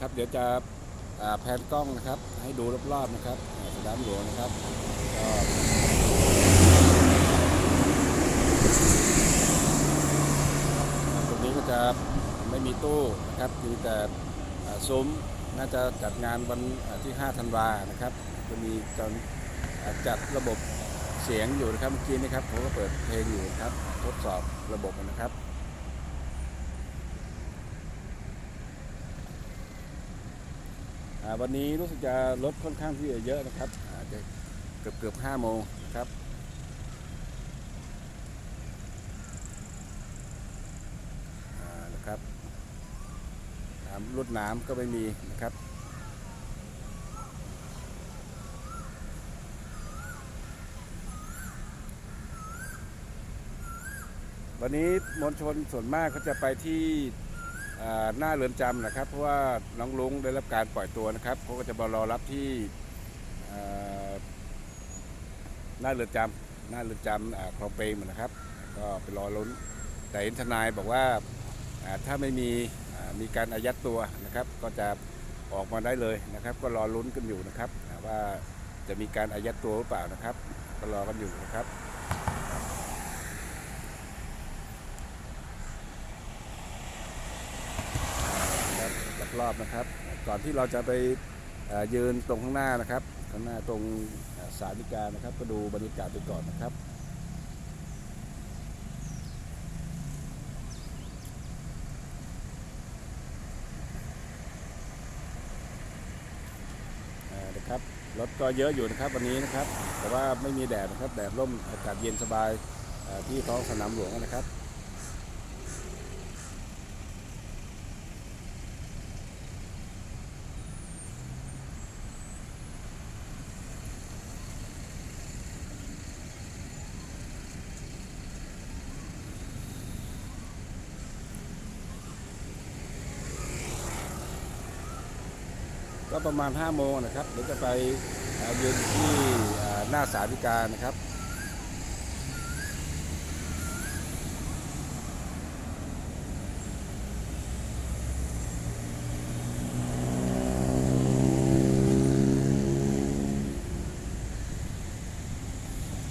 นะครับ เดี๋ยวจะอ่าแพนกล้องนะครับ ให้ดูรอบๆนะครับอ่าสนามหลวงนะครับตรงนี้ก็จะไม่มีตู้นะครับมีแต่ซุ้มน่าจะจัดงานวันที่ 5 ธันวานะครับจะมีการจัดระบบเสียงอยู่นะครับเมื่อกี้นะครับผมก็เปิดเพลงอยู่นะครับ ทดสอบระบบนะครับ อ่า วันนี้รู้สึกจะรถค่อนข้างที่จะเยอะนะครับอาจจะเกือบเกือบห้าโมงครับนะครับน้ำรถน้ำก็ไม่มีนะครับวันนี้มวลชนส่วนมากก็จะไปที่ หน้าเรือนจำนะครับ เพราะว่าน้องลุงได้รับการปล่อยตัวนะครับเขาก็จะมารอรับที่อ่าหน้าเรือนจำหน้าเรือนจำคลองเปรมนะครับ ก็ไปรอลุ้น แต่เห็นทนายบอกว่าถ้าไม่มีมีการอายัดตัวนะครับ ก็จะออกมาได้เลยนะครับ ก็รอลุ้นกันอยู่นะครับ ว่าจะมีการอายัดตัวหรือเปล่านะครับ ก็รอกันอยู่นะครับ ค รับรอบนะครับ ก่อนที่เราจะไปยืนตรงข้างหน้านะครับ ข้างหน้าตรงเอ่อศาลฎีกานะครับ ก็ดูบรรยากาศไปก่อนนะครับนะครับรถก็เยอะอยู่นะครับวันนี้นะครับ แต่ว่าไม่มีแดดนะครับ แดดร่มอากาศเย็นสบายที่ท้องสนามหลวงนะครับ ก็ประมาณ 5 โมงนะครับเดี๋ยวจะไปเอ่อยืนที่หน้าสาธิกานะครับ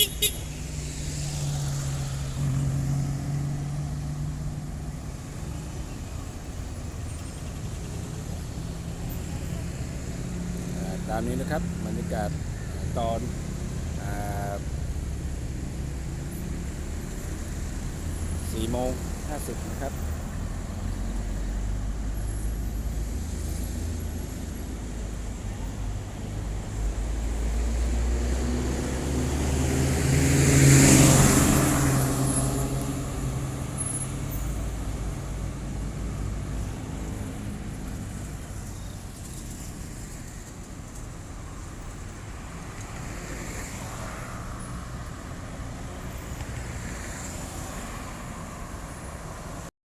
อ่า ตามนี้นะครับบรรยากาศตอนสี่โมงห้าสิบนะครับ